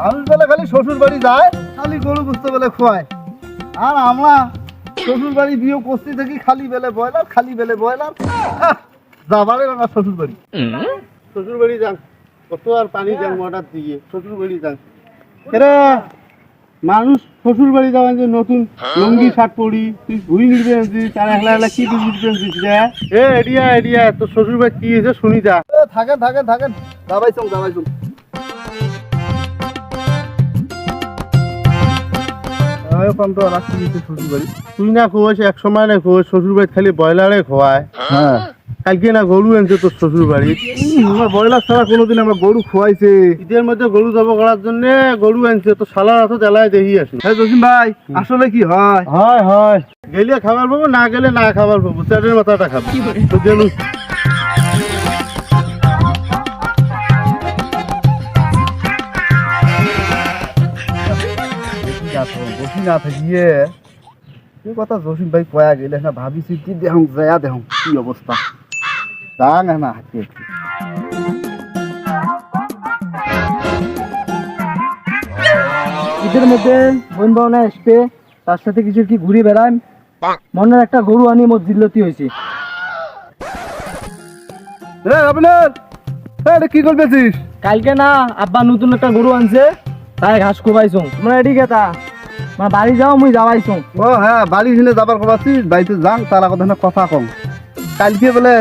মানুষ বেলা খালি শ্বশুর বাড়ি যায় খালি গরু বুঝতে বেলে খোয়ায়। আর আমরা শ্বশুর বাড়ি বিয়ে করতে থাকি খালি বেলে বয়লার খালি বেলে বয়লার যাবারে আমার শ্বশুর বাড়ি শ্বশুর বাড়ি যান কত আর পানি যান অর্ডার দিয়ে শ্বশুর বাড়ি যান। এরা মানুষ শ্বশুর বাড়ি যাবেন যে নতুন লুঙ্গি শার্ট পরি তুই ঘুরি নিবি আনছিস তার একলা একলা কি দিবি আনছিস রে এ এডিয়া এডিয়া তোর শ্বশুর বাড়ি কি হয়েছে শুনি যা। থাকেন থাকেন থাকেন। দাবাই চং দাবাই চং তুই না খোয়াস এক সময় না খোয়াস শ্বশুর বাড়ি খালি ব্রয়লারে খোয়ায়। হ্যাঁ। কালকে না গরু আনছে তোর শ্বশুর বাড়ি আমার ব্রয়লার ছাড়া কোনোদিন আমার গরু খোয়াইছে। ঈদের মধ্যে গরু জব করার জন্য গরু আনছে তো সালার হাতে জ্বালায় দেখি আসি হ্যাঁ জসিম ভাই আসলে কি হয়? হয় হয়। গেলে খাবার পাবো না গেলে না খাবার পাবো চাটের মাথাটা খাব। তো জানো এই কথা জসিম ভাই কয়া গেলে না ভাবিছি কি দেহং জয়া দেহং কি অবস্থা? দাং না হাতে। ঈদের মধ্যে বোন বাবনা আসবে তার সাথে কিছু কি ঘুরে বেড়ান মনের একটা গরু আনি মোট জিল্লতি হয়েছে আপনার কি করতেছিস? কালকে না আব্বা নতুন একটা গরু আনছে তাই ঘাস কোবাইছো তোমরা এটি কেতা মানে বাড়ি যাও মুই যাওয়াইছো ও হ্যাঁ বাড়ি হিলে যাবার কবাছি বাড়িতে যাং তার কথা না কথা কম। কালকে বলে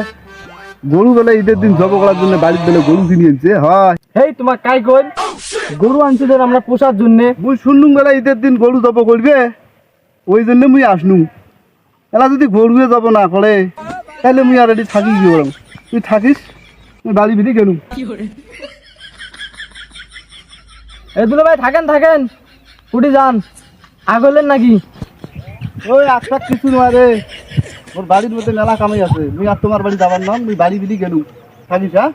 গরু বলে ঈদের দিন জব করার জন্য বাড়িতে বলে গরু কিনে আনছে হয়। হেই তোমার কাই কই গরু আনছে ধর আমরা পোষার জন্য। মুই শুনলুম বেলা ঈদের দিন গরু জব করবে ওই জন্য মুই আসনুম এলা যদি গরুয়ে যাব না করে তাহলে মুই আর এটি থাকি কি করম? তুই থাকিস মুই বাড়ি ভিড়ি গেলুম। এই দুলো ভাই থাকেন থাকেন। উঠি যান। আগলেন নাকি? ওই আটটা কিছু নয় রে। ওর বাড়ির মধ্যে মেলা কামাই আছে। মুই আর তোমার বাড়ি যাবার নাম বাড়ি ভিড়ি গেলু থাকিস হ্যাঁ?